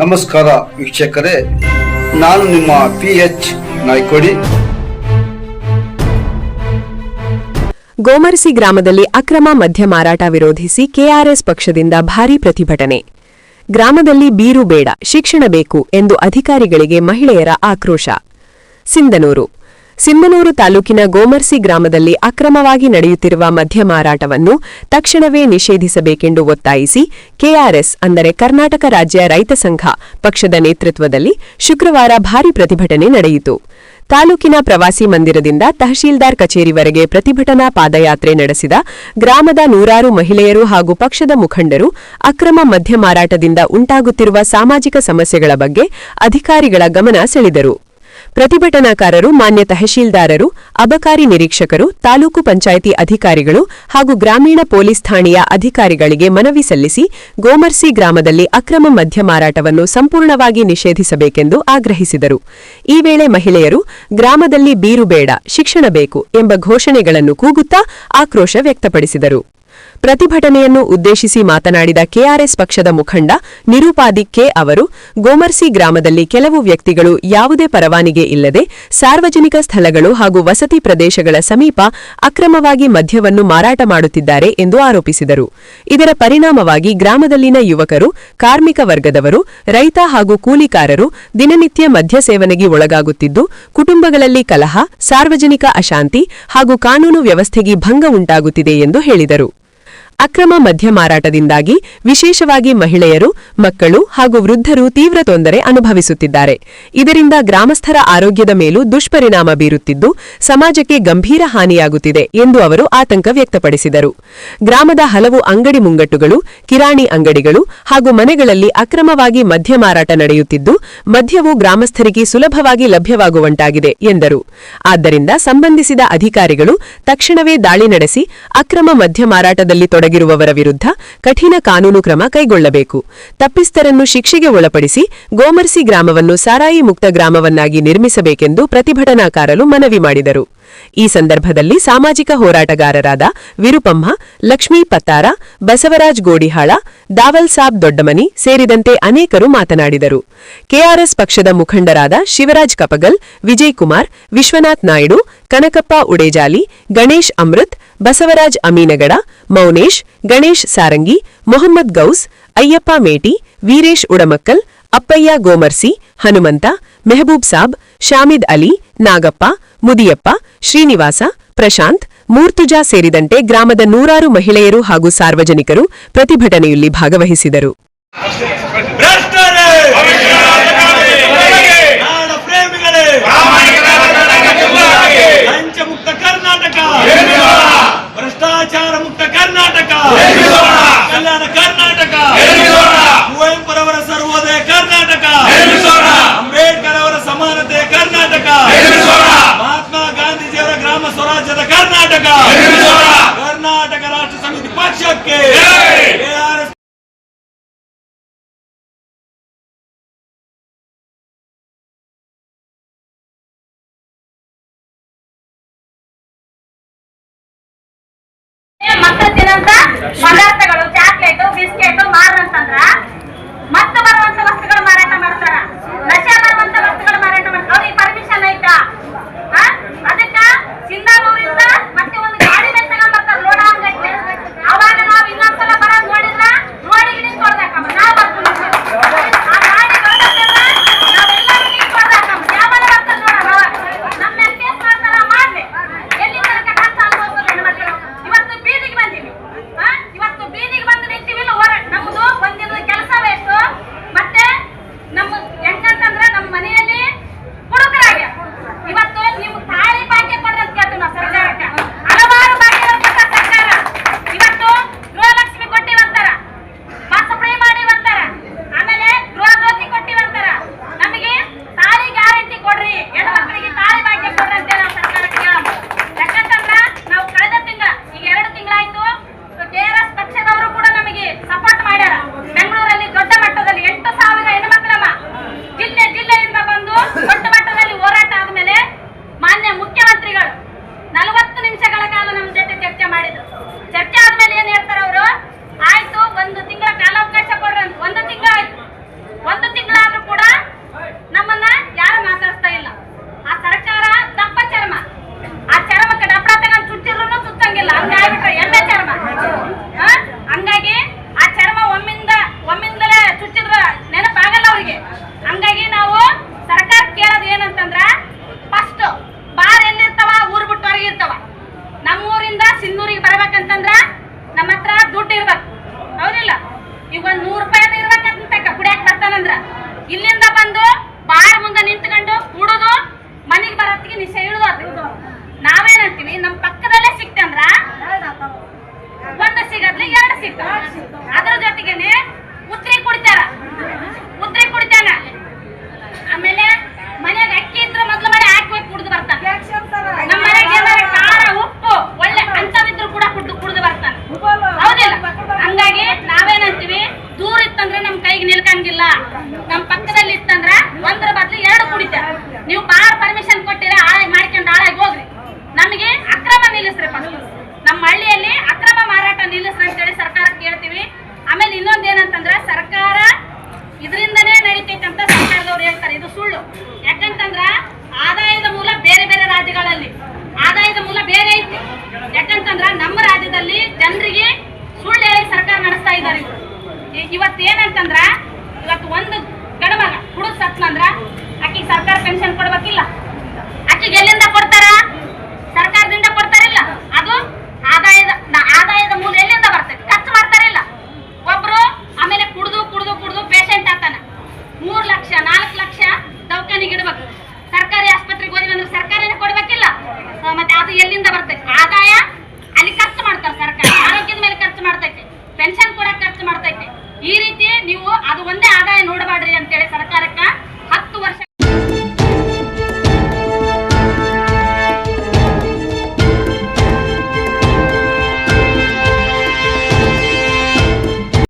ನಮಸ್ಕಾರ ವೀಕ್ಷಕರೇ, ನಾನು ನಿಮ್ಮ ಪಿ ಎಚ್ ನಾಯ್ಕೋಡಿ. ಗೋಮರ್ಸಿ ಗ್ರಾಮದಲ್ಲಿ ಅಕ್ರಮ ಮದ್ಯ ಮಾರಾಟ ವಿರೋಧಿಸಿ ಕೆಆರ್ಎಸ್ ಪಕ್ಷದಿಂದ ಭಾರೀ ಪ್ರತಿಭಟನೆ. ಗ್ರಾಮದಲ್ಲಿ ಬೀರು ಬೇಡ, ಶಿಕ್ಷಣ ಬೇಕು ಎಂದು ಅಧಿಕಾರಿಗಳಿಗೆ ಮಹಿಳೆಯರ ಆಕ್ರೋಶ. ಸಿಂಧನೂರು ಸಿಂಧನೂರು ತಾಲೂಕಿನ ಗೋಮರ್ಸಿ ಗ್ರಾಮದಲ್ಲಿ ಅಕ್ರಮವಾಗಿ ನಡೆಯುತ್ತಿರುವ ಮದ್ಯ ಮಾರಾಟವನ್ನು ತಕ್ಷಣವೇ ನಿಷೇಧಿಸಬೇಕೆಂದು ಒತ್ತಾಯಿಸಿ ಕೆಆರ್ಎಸ್ ಅಂದರೆ ಕರ್ನಾಟಕ ರಾಜ್ಯ ರೈತ ಸಂಘ ಪಕ್ಷದ ನೇತೃತ್ವದಲ್ಲಿ ಶುಕ್ರವಾರ ಭಾರೀ ಪ್ರತಿಭಟನೆ ನಡೆಯಿತು. ತಾಲೂಕಿನ ಪ್ರವಾಸಿ ಮಂದಿರದಿಂದ ತಹಶೀಲ್ದಾರ್ ಕಚೇರಿವರೆಗೆ ಪ್ರತಿಭಟನಾ ಪಾದಯಾತ್ರೆ ನಡೆಸಿದ ಗ್ರಾಮದ ನೂರಾರು ಮಹಿಳೆಯರು ಹಾಗೂ ಪಕ್ಷದ ಮುಖಂಡರು ಅಕ್ರಮ ಮದ್ಯ ಮಾರಾಟದಿಂದ ಉಂಟಾಗುತ್ತಿರುವ ಸಾಮಾಜಿಕ ಸಮಸ್ಯೆಗಳ ಬಗ್ಗೆ ಅಧಿಕಾರಿಗಳ ಗಮನ ಸೆಳೆದರು. ಪ್ರತಿಭಟನಾಕಾರರು, ಮಾನ್ಯ ತಹಶೀಲ್ದಾರರು, ಅಬಕಾರಿ ನಿರೀಕ್ಷಕರು, ತಾಲೂಕು ಪಂಚಾಯಿತಿ ಅಧಿಕಾರಿಗಳು ಹಾಗೂ ಗ್ರಾಮೀಣ ಪೊಲೀಸ್ ಠಾಣೆಯ ಅಧಿಕಾರಿಗಳಿಗೆ ಮನವಿ ಸಲ್ಲಿಸಿ ಗೋಮರ್ಸಿ ಗ್ರಾಮದಲ್ಲಿ ಅಕ್ರಮ ಮದ್ಯ ಮಾರಾಟವನ್ನು ಸಂಪೂರ್ಣವಾಗಿ ನಿಷೇಧಿಸಬೇಕೆಂದು ಆಗ್ರಹಿಸಿದರು. ಈ ವೇಳೆ ಮಹಿಳೆಯರು, ಗ್ರಾಮದಲ್ಲಿ ಬೀರು ಬೇಡ, ಶಿಕ್ಷಣ ಬೇಕು ಎಂಬ ಘೋಷಣೆಗಳನ್ನು ಕೂಗುತ್ತಾ ಆಕ್ರೋಶ ವ್ಯಕ್ತಪಡಿಸಿದರು. ಪ್ರತಿಭಟನೆಯನ್ನು ಉದ್ದೇಶಿಸಿ ಮಾತನಾಡಿದ ಕೆಆರ್ಎಸ್ ಪಕ್ಷದ ಮುಖಂಡ ನಿರೂಪಾದಿ ಕೆ ಅವರು, ಗೋಮರ್ಸಿ ಗ್ರಾಮದಲ್ಲಿ ಕೆಲವು ವ್ಯಕ್ತಿಗಳು ಯಾವುದೇ ಪರವಾನಿಗೆ ಇಲ್ಲದೆ ಸಾರ್ವಜನಿಕ ಸ್ಥಳಗಳು ಹಾಗೂ ವಸತಿ ಪ್ರದೇಶಗಳ ಸಮೀಪ ಅಕ್ರಮವಾಗಿ ಮದ್ಯವನ್ನು ಮಾರಾಟ ಮಾಡುತ್ತಿದ್ದಾರೆ ಎಂದು ಆರೋಪಿಸಿದರು. ಇದರ ಪರಿಣಾಮವಾಗಿ ಗ್ರಾಮದಲ್ಲಿನ ಯುವಕರು, ಕಾರ್ಮಿಕ ವರ್ಗದವರು, ರೈತ ಹಾಗೂ ಕೂಲಿಕಾರರು ದಿನನಿತ್ಯ ಮದ್ಯ ಸೇವನೆಗೆ ಒಳಗಾಗುತ್ತಿದ್ದು, ಕುಟುಂಬಗಳಲ್ಲಿ ಕಲಹ, ಸಾರ್ವಜನಿಕ ಅಶಾಂತಿ ಹಾಗೂ ಕಾನೂನು ವ್ಯವಸ್ಥೆಗೆ ಭಂಗ ಉಂಟಾಗುತ್ತಿದೆ ಎಂದು ಹೇಳಿದರು. ಅಕ್ರಮ ಮದ್ಯ ಮಾರಾಟದಿಂದಾಗಿ ವಿಶೇಷವಾಗಿ ಮಹಿಳೆಯರು, ಮಕ್ಕಳು ಹಾಗೂ ವೃದ್ಧರು ತೀವ್ರ ತೊಂದರೆ ಅನುಭವಿಸುತ್ತಿದ್ದಾರೆ. ಇದರಿಂದ ಗ್ರಾಮಸ್ಥರ ಆರೋಗ್ಯದ ಮೇಲೂ ದುಷ್ಪರಿಣಾಮ ಬೀರುತ್ತಿದ್ದು, ಸಮಾಜಕ್ಕೆ ಗಂಭೀರ ಹಾನಿಯಾಗುತ್ತಿದೆ ಎಂದು ಅವರು ಆತಂಕ ವ್ಯಕ್ತಪಡಿಸಿದರು. ಗ್ರಾಮದ ಹಲವು ಅಂಗಡಿ ಮುಂಗಟ್ಟುಗಳು, ಕಿರಾಣಿ ಅಂಗಡಿಗಳು ಹಾಗೂ ಮನೆಗಳಲ್ಲಿ ಅಕ್ರಮವಾಗಿ ಮದ್ಯ ಮಾರಾಟ ನಡೆಯುತ್ತಿದ್ದು, ಮದ್ಯವು ಗ್ರಾಮಸ್ಥರಿಗೆ ಸುಲಭವಾಗಿ ಲಭ್ಯವಾಗುವಂತಾಗಿದೆ, ಎಂದರು. ಆದ್ದರಿಂದ ಸಂಬಂಧಿಸಿದ ಅಧಿಕಾರಿಗಳು ತಕ್ಷಣವೇ ದಾಳಿ ನಡೆಸಿ, ಅಕ್ರಮ ಮದ್ಯ ಮಾರಾಟದಲ್ಲಿ ತೊಡಗಿರುವವರ ವಿರುದ್ಧ ಕಠಿಣ ಕಾನೂನು ಕ್ರಮ ಕೈಗೊಳ್ಳಬೇಕು. ತಪ್ಪಿಸ್ತರನ್ನು ಶಿಕ್ಷೆಗೆ ಒಳಪಡಿಸಿ ಗೋಮರ್ಸಿ ಗ್ರಾಮವನ್ನು ಸಾರಾಯಿ ಮುಕ್ತ ಗ್ರಾಮವನ್ನಾಗಿ ನಿರ್ಮಿಸಬೇಕೆಂದು ಪ್ರತಿಭಟನಾಕಾರರು ಮನವಿ ಮಾಡಿದರು. ಈ ಸಂದರ್ಭದಲ್ಲಿ ಸಾಮಾಜಿಕ ಹೋರಾಟಗಾರರಾದ ವಿರುಪಮ್ಮ, ಲಕ್ಷ್ಮೀ ಪತ್ತಾರ, ಬಸವರಾಜ್ ಗೋಡಿಹಾಳ, ದಾವಲ್ ಸಾಬ್ ದೊಡ್ಡಮನಿ ಸೇರಿದಂತೆ ಅನೇಕರು ಮಾತನಾಡಿದರು. ಕೆಆರ್ಎಸ್ ಪಕ್ಷದ ಮುಖಂಡರಾದ ಶಿವರಾಜ್ ಕಪಗಲ್ ವಿಜಯ್ ಕುಮಾರ್ ವಿಶ್ವನಾಥ್ ನಾಯ್ಡು, ಕನಕಪ್ಪ ಉಡೇಜಾಲಿ, ಗಣೇಶ್ ಅಮೃತ್, ಬಸವರಾಜ್ ಅಮೀನಗಡ ಮೌನೇಶ್, ಗಣೇಶ್ ಸಾರಂಗಿ, ಮೊಹಮ್ಮದ್ ಗೌಸ್, ಅಯ್ಯಪ್ಪ ಮೇಟಿ, ವೀರೇಶ್ ಉಡಮಕ್ಕಲ್, ಅಪ್ಪಯ್ಯ ಗೋಮರ್ಸಿ, ಹನುಮಂತ, ಮೆಹಬೂಬ್ ಸಾಬ್, ಶಾಮಿದ್ ಅಲಿ, ನಾಗಪ್ಪ, ಮುದಿಯಪ್ಪ, ಶ್ರೀನಿವಾಸ, ಪ್ರಶಾಂತ್, ಮೂರ್ತುಜಾ ಸೇರಿದಂತೆ ಗ್ರಾಮದ ನೂರಾರು ಮಹಿಳೆಯರು ಹಾಗೂ ಸಾರ್ವಜನಿಕರು ಪ್ರತಿಭಟನೆಯಲ್ಲಿ ಭಾಗವಹಿಸಿದರು. ಕರ್ನಾಟಕ! ಕರ್ನಾಟಕ! ರಾಷ್ಟ್ರ ಸಮಿತಿ ಪಕ್ಷಕ್ಕೆ! ಮಕ್ಕಳು ತಿನ್ನಂತ? ಪದಾರ್ಥಗಳು ಚಾಕ್ಲೇಟು ಬಿಸ್ಕೆಟ್ ಮಾರಂತಂದ್ರ ಮತ್ತೆ ಸಪೋರ್ಟ್ ಮಾಡ್ಯಾರ. ಬೆಂಗಳೂರಲ್ಲಿ ದೊಡ್ಡ ಮಟ್ಟದಲ್ಲಿ ಎಂಟು ಸಾವಿರ ಹೆಣ್ಮಕ್ಳಮ್ಮ. ಜಿಲ್ಲೆ ಜಿಲ್ಲೆಯಿಂದ ಬಂದು ದೊಡ್ಡ ಮಟ್ಟದಲ್ಲಿ ಹೋರಾಟ ಆದ್ಮೇಲೆ ಮಾನ್ಯ ಮುಖ್ಯಮಂತ್ರಿಗಳು ನಲವತ್ತು ನಿಮಿಷಗಳ ಕಾಲ ನಮ್ಮ ಜೊತೆ ಚರ್ಚೆ ಮಾಡಿದ್ರು. ಚರ್ಚೆ ಆದ್ಮೇಲೆ ಏನ್ ಹೇಳ್ತಾರೆ ಅವರು? ಆಯ್ತು, ಒಂದು ತಿಂಗಳ ಕಾಲಾವಕಾಶ ಕೊಡ್ರಿ ಅಂತ. ಒಂದು ತಿಂಗಳ ಆಯ್ತು. ಒಂದು ತಿಂಗಳಾದ್ರೂ ಕೂಡ ನಮ್ಮನ್ನ ಯಾರು ಮಾತಾಡ್ತಾ ಇಲ್ಲ. ಆ ಸರ್ಕಾರ ದಪ್ಪ ಚರ್ಮ. ಆ ಚರ್ಮಕ್ಕೆ ಡಪಡ ತಗೊಂಡು ಸುತ್ತಿದ್ರು ಸುತ್ತಂಗಿಲ್ಲ ಹಂಗಾಗ್ಬಿಟ್ರೆ ಸಿನ್ನೂರಿಗೆ ಬರ್ಬೇಕಂತಂದ್ರ ನಮ್ಮ ಹತ್ರ ದುಡ್ಡು ಇರ್ಬೇಕು. ಹೌದಿಲ್ಲ? ಈಗ ಒಂದ್ ನೂರ್ ರೂಪಾಯಿ ಇರ್ಬೇಕಂತ ಕುಡಿಯಾಕ ಬರ್ತಾನಂದ್ರ. ಇಲ್ಲಿಂದ ಬಂದು ಬಾರ್ ಮುಂದೆ ನಿಂತ್ಕೊಂಡು ಕುಡುದು ಮನೆಗೆ ಬರತ್ತಿಗೆ ನಿಶೆ ಇಳುದು ಯಾಕಂತಂದ್ರ ಆದಾಯದ ಮೂಲ ಬೇರೆ ಬೇರೆ ರಾಜ್ಯಗಳಲ್ಲಿ, ಆದಾಯದ ಮೂಲ ಬೇರೆ ಐತಿ. ಯಾಕಂತಂದ್ರ ನಮ್ಮ ರಾಜ್ಯದಲ್ಲಿ ಜನರಿಗೆ ಸುಳ್ಳು ಹೇಳಿ ಸರ್ಕಾರ ನಡೆಸ್ತಾ ಇದ್ದಾರೆ ಇವತ್ತು ಏನಂತಂದ್ರ, ಇವತ್ತು ಒಂದು ಗಡಮಗ ಹುಡುಗ ಸತ್ನಂದ್ರ, ಆಕಿಗೆ ಸರ್ಕಾರ ಪೆನ್ಷನ್ ಕೊಡ್ಬೇಕಿಲ್ಲ. ಆಕಿಗೆ ನೀವು ಅದು ಒಂದೇ ಆದಾಯ ನೋಡಬಾಡ್ರಿ ಅಂತೇಳಿ ಸರ್ಕಾರಕ್ಕ ಹತ್ತು ವರ್ಷ